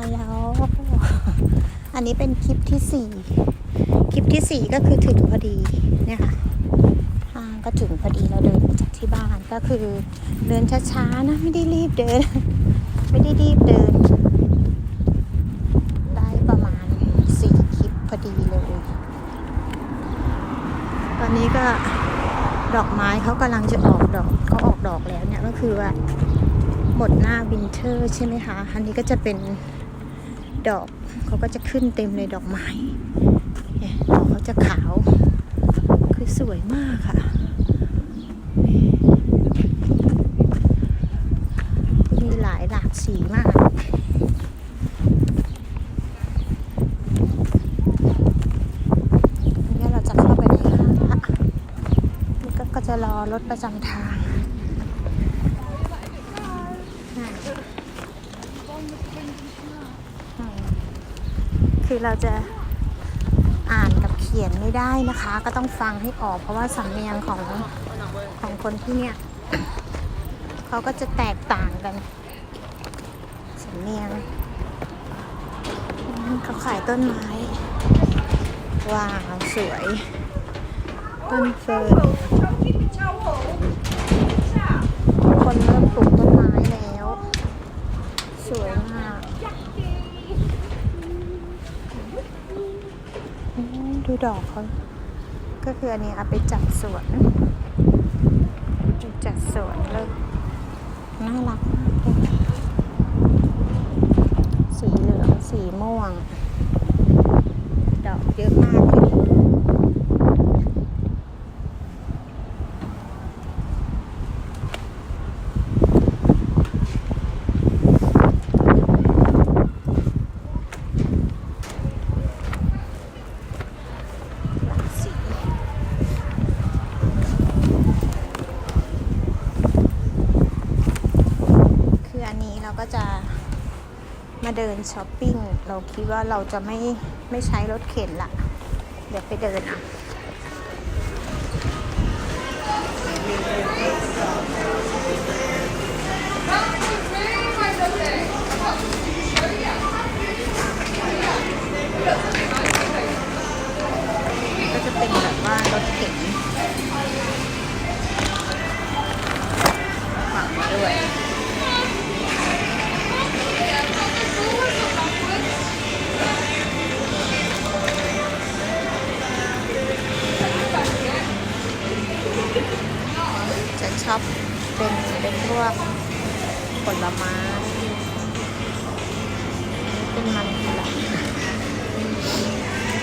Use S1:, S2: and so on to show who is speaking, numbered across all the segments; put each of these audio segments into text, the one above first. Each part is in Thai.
S1: ฮัลโหล อันนี้เป็นคลิปที่สี่คลิปที่สี่ก็คือถึงพอดีเนี่ยค่ะห้างก็ถึงพอดีเราเดินมาจากที่บ้านก็คือเดินช้าๆนะไม่ได้รีบเดิน ไม่ได้รีบเดิน ได้ประมาณสี่คลิปพอดีเลย ตอนนี้ก็ดอกไม้เขากำลังจะออกดอกเขาออกดอกแล้วเนี่ยก็คือว่าหมดหน้าวินเทอร์ใช่ไหมคะ อันนี้ก็จะเป็น ดอกเขาก็จะขึ้นเต็มเลยดอกไม้ดอกเขาจะขาว คือสวยมากค่ะมีหลายหลากสีมากนนี้เราจะเข้าไปในห้างละนี่ก็ก็จะรอรถประจำทาง คือเราจะอ่านกับเขียนไม่ได้นะคะ ก็ต้องฟังให้ออก เพราะว่าสำเนียงของของคนที่เนี่ยเขาก็จะแตกต่างกันสำเนียงเขาขายต้นไม้ว้าวสวย ต้นเฟิร์นคนเริ่มปลูกต้นไม้แล้ว สวย ดูดอกเขาก็คืออันนี้เอาไปจัดสวนไปจัดสวนเลยน่ารักมากเลยสีเหลือง สีม่วง ดอกเยอะมากเลยหลากสี คืออันนี้เราก็จะ มาเดินช้อปปิ้ง เราคิดว่าเราจะไม่ไม่ใช้รถเข็นละเดี๋ยวไปเดินอะก็จะเป็นแบบว่ารถเข็นฝังด้วย ชอบเป็นเป็นพวกผลไม้ เป็นมันฝรั่ง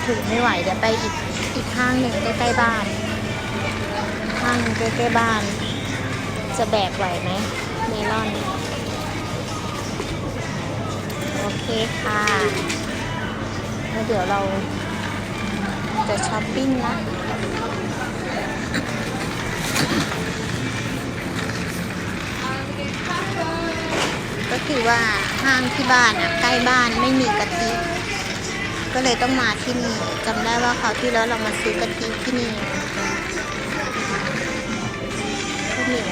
S1: ถือไม่ไหวเดี๋ยวไปอีกอีกห้างหนึ่งใกล้ๆบ้านห้างหนึ่งใกล้ๆบ้าน จะแบกไหวไหมเมลอน โอเคค่ะแล้วเดี๋ยวเราจะช้อปปิ้งละ ก็คือว่าห้างที่บ้านอะใกล้บ้านไม่มีกะทิ ก็เลยต้องมาที่นี่จำได้ว่าคราวที่แล้วเรามาซื้อกะทิที่นี่ข้าวเหนียว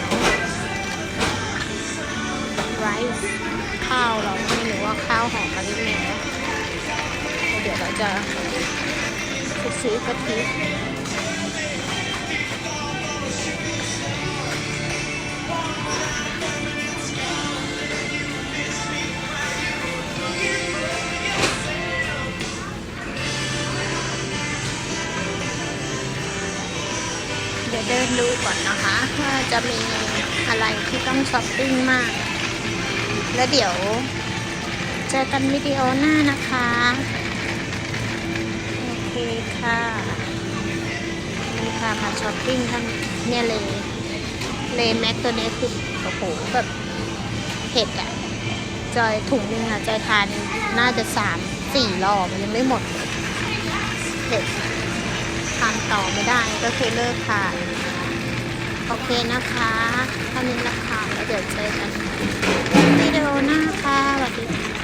S1: ไรซ์ข้าวเราไม่รู้ว่าข้าวหอมมะลิแมวเดี๋ยวเราจะไปซื้อกะทิ เดินดูก่อนนะคะว่าจะมีอะไรที่ต้องช้อปปิ้งมาก แล้วเดี๋ยวเจอกันวิดีโอหน้านะคะ โอเคค่ะนี่ค่ะมาช้อปปิ้งท่านเนี่ยเลยเลแม็กตัวนี้คือโอ้โหแบบเผ็ดอะจอยถุงนึงอะจอยทานน่าจะสามสี่รอบยังไม่หมดเผ็ด ทานต่อไม่ได้ก็คือเลิกขานโอเคนะคะเท่านี้ละค่ะแล้วเดี๋ยวเจอกันวิดีโอหน้าค่ะสวัสดีค่ะ